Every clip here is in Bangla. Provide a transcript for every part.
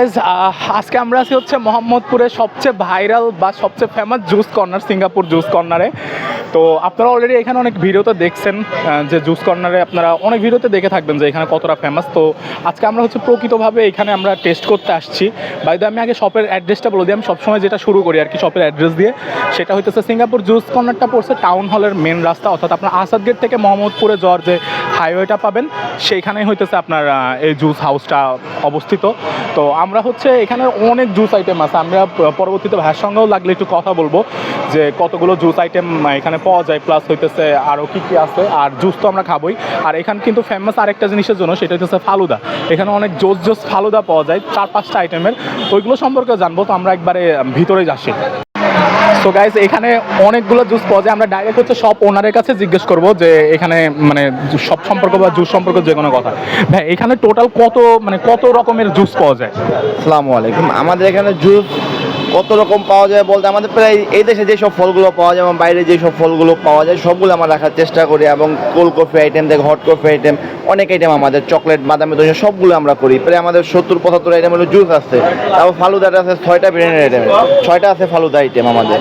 গাইজ আজকে আমরা আছি হচ্ছে মোহাম্মদপুরের সবচেয়ে ভাইরাল বা সবচেয়ে famous juice corner Singapore juice কর্নারে তো আপনারা অলরেডি এখানে অনেক ভিডিওতে দেখছেন যে জুস কর্নারে আপনারা অনেক ভিডিওতে দেখে থাকবেন যে এখানে কতটা ফেমাস তো আজকে আমরা হচ্ছে প্রকৃতভাবে এখানে আমরা টেস্ট করতে আসছি। বাইদে আমি আগে শপের অ্যাড্রেসটা বলে দিই। আমি সবসময় যেটা শুরু করি আর কি শপের অ্যাড্রেস দিয়ে, সেটা হইতেছে সিঙ্গাপুর জুস কর্নারটা পড়ছে টাউন হলের মেন রাস্তা। অর্থাৎ আপনার আসাদ গেট থেকে মোহাম্মদপুরে যাওয়ার যে হাইওয়েটা পাবেন, সেইখানেই হইতেছে আপনার এই জুস হাউসটা অবস্থিত। তো আমরা হচ্ছে এখানে অনেক জুস আইটেম আছে। আমরা পরবর্তীতে ভাইয়ের সঙ্গেও লাগলে একটু কথা বলব যে কতগুলো জুস আইটেম এখানে পাওয়া যায় প্লাস হইতেছে আরও কী কী আছে, আর জুস তো আমরা খাবোই। আর এখানে কিন্তু ফেমাস আরেকটা জিনিসের জন্য, সেটা হইতেছে ফালুদা। এখানে অনেক জোস জোস ফালুদা পাওয়া যায়, চার পাঁচটা আইটেমের ওইগুলো সম্পর্কে জানব, তো আমরা একবারে ভিতরে যাচ্ছি সো গাইজ এখানে অনেকগুলো জুস পাওয়া যায়। আমরা ডাইরেক্ট হচ্ছে সব ওনারের কাছে জিজ্ঞেস করব যে এখানে মানে সব সম্পর্ক বা জুস সম্পর্কে যে কোনো কথা। ভাই, এখানে টোটাল কত মানে কত রকমের জুস পাওয়া যায়? আসসালামু আলাইকুম। আমাদের এখানে জুস কত রকম পাওয়া যায় বলতে, আমাদের প্রায় এই দেশে যেসব ফলগুলো পাওয়া যায় এবং বাইরে যেসব ফলগুলো পাওয়া যায়, সবগুলো আমরা রাখার চেষ্টা করি এবং কোল্ড কফি আইটেম থেকে হট কফি আইটেম অনেক আইটেম আমাদের চকলেট বাদামি দই, সবগুলো আমরা করি। প্রায় আমাদের সত্তর, পঁচাত্তর আইটেম হলো জুস আছে তারপর ফালুদাটা আছে ছয়টা বিরিয়ানির আইটেম ছয়টা আছে ফালুদা আইটেম আমাদের।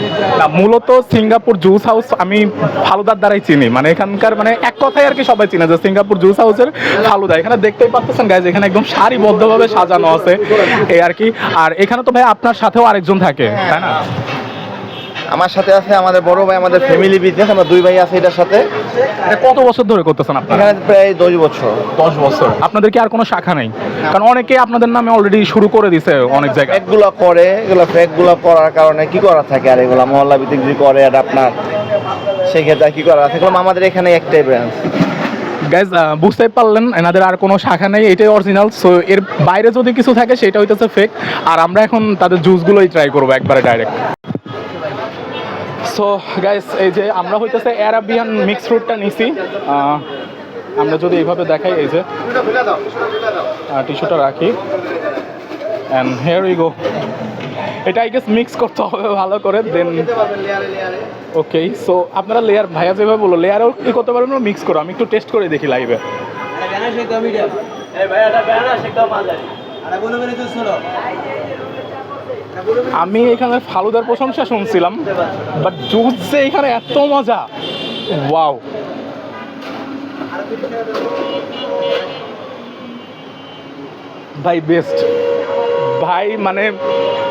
মূলত সিঙ্গাপুর জুস হাউস আমি ফালুদার দ্বারাই চিনি মানে এখানকার মানে এক কথাই আর কি সবাই চিনে যে সিঙ্গাপুর জুস হাউসের ফালুদা। এখানে দেখতেই পাচ্ছেন গাইজ এখানে একদম সারিবদ্ধভাবে সাজানো আছে, এই আর কি। আর এখানে তো ভাই আপনার সাথেও আরেকজন থাকে তাই না? আমার সাথে আছে আমাদের বড় ভাই আমাদের ফ্যামিলি বিজনেস আমরা দুই ভাই আছে এটার সাথে। এটা কত বছর ধরে করতেছেন আপনারা? এখানে প্রায় দশ বছর। দশ বছর। আপনাদের কি আর কোনো শাখা নেই? কারণ অনেকে আপনাদের নামে অলরেডি শুরু করে দিছে অনেক জায়গায় ফ্যাকগুলো করে এগুলো ফ্যাকগুলো করার কারণে কি করা থাকে? আর এগুলো মহল্লা ভিত্তিক যদি করে আর আপনার সেক্ষেত্রে কি করা থাকে আমাদের এখানে একটাই ব্রাঞ্চ গাইজ বুঝতেই পারলেন, এনাদের আর কোনো শাখা নেই, এটাই অরিজিনাল সো এর বাইরে যদি কিছু থাকে, সেটা হইতেছে ফেক আর আমরা এখন তাদের জুসগুলোই ট্রাই করব একবারে ডাইরেক্ট সো গাইস এই যে আমরা হইতেছে অ্যারাবিয়ান মিক্স ফ্রুটটা নিছি। আমরা যদি এইভাবে দেখাই, এই যে টিস্যুটা রাখি। অ্যান্ড হেয়ার উই গো এটা আই গেস মিক্স করতে হবে, ভালো করে দেন ওকে সো আপনারা লেয়ার ভাইয়া যেভাবে বলল লেয়ারও কি করতে পারবেন? মিক্স করো, আমি একটু টেস্ট করে দেখি লাইভে আমি এখানে ফালুদার প্রশংসা শুনছিলাম বাট জুস যে এখানে এত মজা ওয়াও ভাই বেস্ট ভাই মানে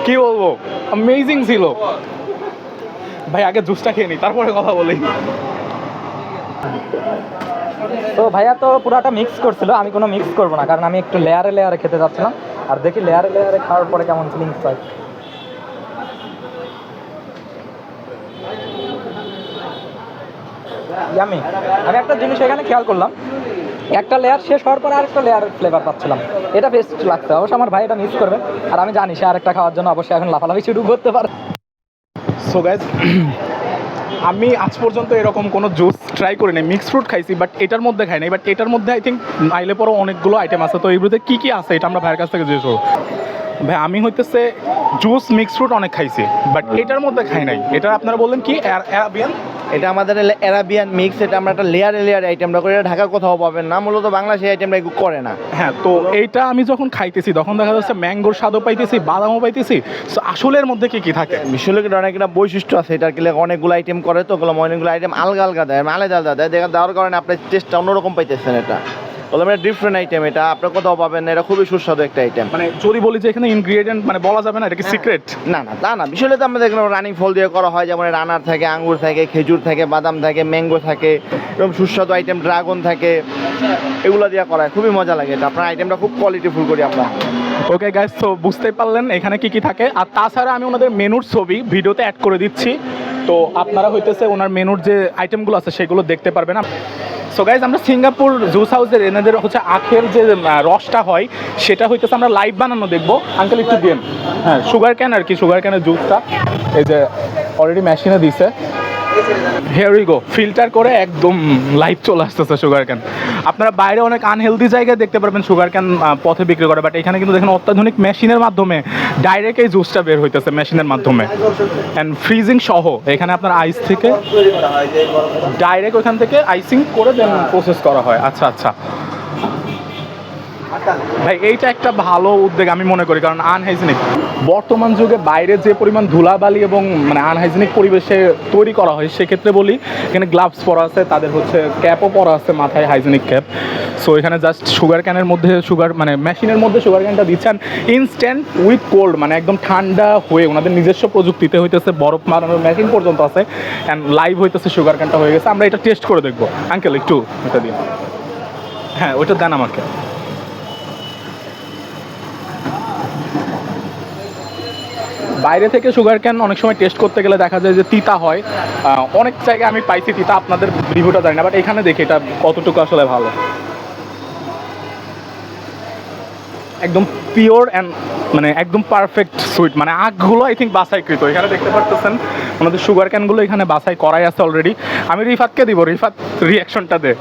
কি বলব? অ্যামেজিং ছিল। ভাই, আগে জুসটা খেয়ে নি, তারপরে কথা বলি। তো ভাইয়া তো পুরাটা মিক্স করছিল, আমি কোনো মিক্স করব না, কারণ আমি একটু লেয়ারে লেয়ারে খেতে যাচ্ছিলাম। আর দেখি লেয়ারে লেয়ারে খাওয়ার পরে কেমন ফিলিংস হয়। আমি একটা জিনিস এখানে খেয়াল করলাম একটা লেয়ার শেষ হওয়ার পরে আরেকটা লেয়ার ফ্লেভার পাচ্ছিলাম। এটা বেস্ট লাগছে। অবশ্য আমার ভাই এটা মিস করবে। আর আমি জানি সে আরেকটা খাওয়ার জন্য অবশ্যই এখন লাফালাফি শুরু করতে পারে। সো গাইজ আমি আজ পর্যন্ত এরকম কোনো জুস ট্রাই করি নাই। মিক্স ফ্রুট খাইছি বাট এটার মধ্যে খাই নাই। বাট এটার মধ্যে আই থিঙ্ক আইলে পরও অনেকগুলো আইটেম আছে। তো এইগুলোতে কী কী আছে? এটা আমরা ভাইয়ের কাছ থেকে জিজ্ঞেস করব। ভাই, আমি হইতেছে জুস মিক্স ফ্রুট অনেক খাইছি বাট এটার মধ্যে খাই নাই। এটা আপনারা বললেন কি? এটা আমাদের অ্যারাবিয়ান মিক্স এটা আমরা একটা লেয়ারে লেয়ারে আইটেমটা করি এটা ঢাকা কোথাও পাবেন না। মূলত বাংলা সেই আইটেমটা একটু করে না। হ্যাঁ তো এইটা আমি যখন খাইতেছি তখন দেখা যাচ্ছে ম্যাঙ্গোর স্বাদও পাইতেছি বাদামও পাইতেছি। তো আসলের মধ্যে কি কি থাকে? বিশ্বলোকের অনেক একটা বৈশিষ্ট্য আছে এটার কি লাগে অনেকগুলো আইটেম করে তো অনেকগুলো আইটেম আলগা আলগা দেয় আলাদা আলাদা দেয়। দেখা দেওয়ার কারণে আপনার টেস্টটা অন্যরকম পাইতেছেন এটা। বললাম এটা ডিফারেন্ট আইটেম এটা আপনার কোথাও পাবেন না এটা খুবই সুস্বাদু একটা আইটেম মানে যদি বলি যে এখানে ইনগ্রিডিয়েন্ট মানে বলা যাবে না এটা কি সিক্রেট না না তা না বিষয়টা তো আমাদের এখানে রানিং ফল দিয়ে করা হয় যেমন রানার থাকে আঙ্গুর থাকে খেজুর থাকে বাদাম থাকে ম্যাঙ্গো থাকে এরকম সুস্বাদু আইটেম ড্রাগন থাকে এগুলো দিয়ে করা হয় খুবই মজা লাগে এটা। আপনার আইটেমটা খুব কোয়ালিটিফুল করি আমরা। ওকে গাইস তো বুঝতেই পারলেন এখানে কি কি থাকে। আর তাছাড়া আমি ওনাদের মেনুর ছবি ভিডিওতে অ্যাড করে দিচ্ছি। তো আপনারা হইতেছে ওনার মেনুর যে আইটেমগুলো আছে সেগুলো দেখতে পারবেন। সো গাইজ আমরা সিঙ্গাপুর জুস হাউসের এনাদের হচ্ছে আখের যে রসটা হয়, সেটা হইতেছে আমরা লাইভ বানানো দেখব। আঙ্কেল একটু দিন। হ্যাঁ সুগার ক্যান আর কি সুগার ক্যানের জুসটা। এই যে অলরেডি মেশিনে দিছে। হেয়ার গো ফিল্টার করে একদম লাইভ চলে আসতেছে সুগার ক্যান আপনারা বাইরে অনেক আনহেলদি জায়গায় দেখতে পারবেন সুগার ক্যান পথে বিক্রি করে বাট এখানে কিন্তু দেখেন অত্যাধুনিক মেশিনের মাধ্যমে ডাইরেক্ট এই জুসটা বের হইতেছে মেশিনের মাধ্যমে। অ্যান্ড ফ্রিজিং সহ, এখানে আপনার আইস থেকে ডাইরেক্ট ওখান থেকে আইসিং করে দেন প্রসেস করা হয়। আচ্ছা আচ্ছা। ভাই, এইটা একটা ভালো উদ্যোগ আমি মনে করি, কারণ আনহাইজিনিক বর্তমান যুগে বাইরে যে পরিমাণ ধুলাবালি এবং মানে আনহাইজিনিক পরিবেশে তৈরি করা হয়, সেক্ষেত্রে বলি, এখানে গ্লাভস পরা আছে, তাদের হচ্ছে ক্যাপও পরা আছে মাথায় হাইজিনিক ক্যাপ সো এখানে জাস্ট সুগার ক্যানের মধ্যে সুগার মানে মেশিনের মধ্যে সুগার ক্যানটা দিচ্ছেন ইনস্ট্যান্ট উইথ কোল্ড মানে একদম ঠান্ডা হয়ে, ওনাদের নিজস্ব প্রযুক্তিতে হইতেছে, বরফ মারানোর মেশিন পর্যন্ত আছে অ্যান্ড লাইভ হইতেছে সুগার ক্যানটা হয়ে গেছে। আমরা এটা টেস্ট করে দেখব। আঙ্কেল একটু এটা দিন। হ্যাঁ ওইটা দেন আমাকে। বাইরে থেকে সুগার ক্যান অনেক সময় টেস্ট করতে গেলে দেখা যায় যে তিতা হয়। অনেক জায়গায় আমি পাইছি তিতা, আপনাদের রিভিউটা জানি না বাট এখানে দেখি এটা কতটুকু আসলে ভালো। একদম পিওর অ্যান্ড মানে একদম পারফেক্ট সুইট মানে আখগুলো আই থিঙ্ক বাছাইকৃত। এখানে দেখতে পারতেছেন ওনাদের সুগার ক্যানগুলো এখানে বাছাই করাই আছে অলরেডি আমি রিফাতকে দিব, রিফাত রিয়াকশনটা দে।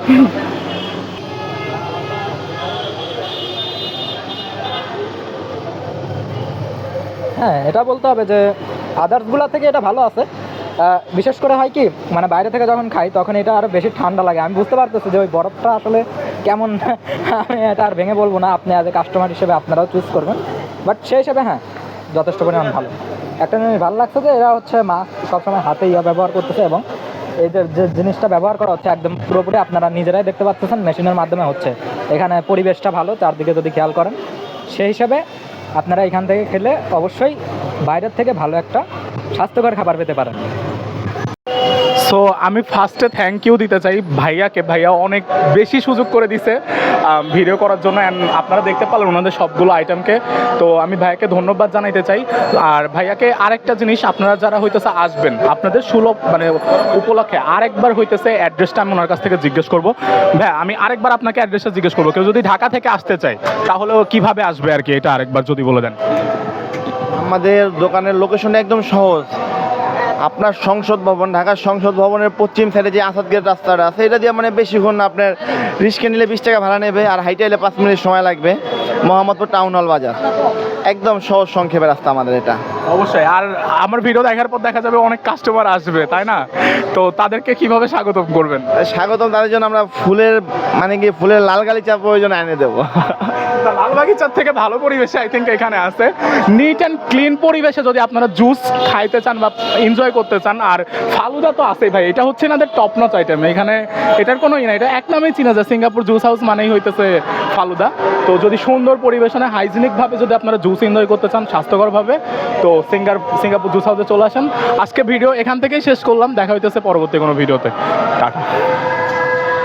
হ্যাঁ এটা বলতে হবে যে আদার্সগুলো থেকে এটা ভালো আছে। বিশেষ করে হয় কি মানে বাইরে থেকে যখন খাই, তখন এটা আরও বেশি ঠান্ডা লাগে। আমি বুঝতে পারতেছি যে ওই বরফটা আসলে কেমন, আমি এটা আর ভেঙে বলব না। আপনি অ্যাজ এ কাস্টমার হিসেবে আপনারাও চুজ করবেন। বাট সেই হিসেবে হ্যাঁ যথেষ্ট পরিমাণ ভালো। একটা জিনিস ভালো লাগছে যে এরা হচ্ছে মাস্ক সবসময় হাতে ইয়া ব্যবহার করতেছে এবং এই যে যে জিনিসটা ব্যবহার করা হচ্ছে একদম পুরোপুরি আপনারা নিজেরাই দেখতে পাচ্ছেন মেশিনের মাধ্যমে হচ্ছে। এখানে পরিবেশটা ভালো, চারদিকে যদি খেয়াল করেন। সেই হিসাবে আপনারা এখান থেকে খেলে অবশ্যই বাইরের থেকে ভালো একটা স্বাস্থ্যকর খাবার পেতে পারেন। সো আমি ফার্স্টে থ্যাংক ইউ দিতে চাই ভাইয়াকে। ভাইয়া অনেক বেশি সুযোগ করে দিছে। ভিডিও করার জন্য অ্যান্ড আপনারা দেখতে পারলেন ওনাদের সবগুলো আইটেমকে তো আমি ভাইয়াকে ধন্যবাদ জানাইতে চাই। আর ভাইয়াকে আরেকটা জিনিস, আপনারা যারা হইতেছে আসবেন, আপনাদের সুলভ মানে উপলক্ষে আরেকবার হইতেছে অ্যাড্রেসটা আমি ওনার কাছ থেকে জিজ্ঞেস করব। ভাই আমি আরেকবার আপনাকে অ্যাড্রেসটা জিজ্ঞেস করব। কেউ যদি ঢাকা থেকে আসতে চায়, তাহলে কীভাবে আসবে আর কি? এটা আরেকবার যদি বলে দেন। আমাদের দোকানের লোকেশন একদম সহজ। আপনার সংসদ ভবন ঢাকার সংসদ ভবনের পশ্চিম সাইডে যে আসাদ গেট রাস্তাটা আছে এটা দিয়ে মানে বেশিক্ষণ আপনার রিস্কে নিলে বিশ টাকা ভাড়া নেবে আর হাইটে এলে পাঁচ মিনিট সময় লাগবে। মোহাম্মদপুর টাউন হল বাজার। একদম সহজ সংক্ষেপে রাস্তা আমাদের এটা। অবশ্যই আর আমার ভিডিও দেখার পর দেখা যাবে অনেক কাস্টমার আসবে তাই না? তো তাদেরকে কীভাবে স্বাগতম করবেন? স্বাগতম তাদের জন্য আমরা ফুলের মানে কি ফুলের লাল গালিচা প্রয়োজন এনে দেবো। লাল বাগিচার থেকে ভালো পরিবেশে আই থিঙ্ক এখানে আছে। নিট অ্যান্ড ক্লিন পরিবেশে যদি আপনারা জুস খাইতে চান বা এনজয় করতে চান, আর ফালুদা তো আছেই ভাই, এটা হচ্ছে এনাদের টপ নচ আইটেম এখানে এটার কোনো ই না এটা এক নামেই চিনা যায়, সিঙ্গাপুর জুস হাউস মানেই হইতেছে ফালুদা। তো যদি সুন্দর পরিবেশনে হাইজিনিকভাবে যদি আপনারা জুস এনজয় করতে চান, স্বাস্থ্যকরভাবে, তো সিঙ্গার সিঙ্গাপুর জুস হাউসে চলে আসেন। আজকে ভিডিও এখান থেকেই শেষ করলাম, দেখা হইতেছে পরবর্তী কোনো ভিডিওতে টাটা।